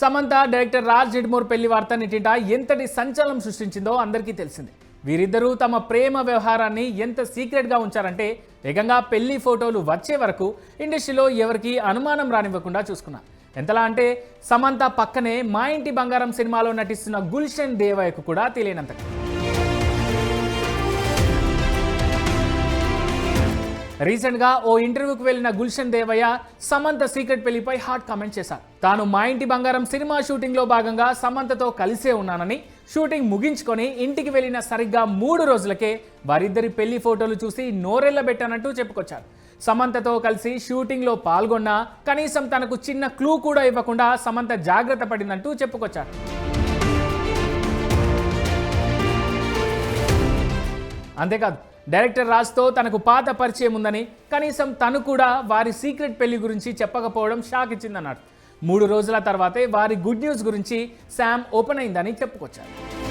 Samantha director Raj నిడ్మూర్ పెళ్ళి వార్త నిటింట ఎంతటి సంచలనం సృష్టించిందో అందరికీ తెలిసిందే. వీరిద్దరూ తమ ప్రేమ వ్యవహారాన్ని ఎంత సీక్రెట్గా ఉంచారంటే ఏకంగా పెళ్ళి ఫోటోలు వచ్చే వరకు ఇండస్ట్రీలో ఎవరికి అనుమానం రానివ్వకుండా చూసుకున్నారు ఎంతలా అంటే సమంత పక్కనే మా ఇంటి బంగారం సినిమాలో నటిస్తున్న గుల్షన్ దేవయ్యకు కూడా తెలియనంతగా. రీసెంట్గా ఓ ఇంటర్వ్యూకి వెళ్ళిన గుల్షన్ దేవయ్య సమంత సీక్రెట్ పెళ్ళిపై హాట్ కామెంట్ చేశారు. తాను మా ఇంటి బంగారం సినిమా షూటింగ్లో భాగంగా సమంతతో కలిసే ఉన్నానని షూటింగ్ ముగించుకొని ఇంటికి వెళ్ళిన సరిగ్గా మూడు రోజులకే వారిద్దరి పెళ్ళి ఫోటోలు చూసి నోరెళ్ళబెట్టానంటూ చెప్పుకొచ్చారు. సమంతతో కలిసి షూటింగ్లో పాల్గొన్నా కనీసం తనకు చిన్న క్లూ కూడా ఇవ్వకుండా సమంత జాగ్రత్త పడిందంటూ చెప్పుకొచ్చారు. అంతేకాదు డైరెక్టర్ రాజ్తో తనకు పాత పరిచయం ఉందని కనీసం తను కూడా వారి సీక్రెట్ పెళ్ళి గురించి చెప్పకపోవడం షాక్ ఇచ్చిందన్నారు. మూడు రోజుల తర్వాతే వారి గుడ్ న్యూస్ గురించి శామ్ ఓపెన్ అయిందని చెప్పుకొచ్చారు.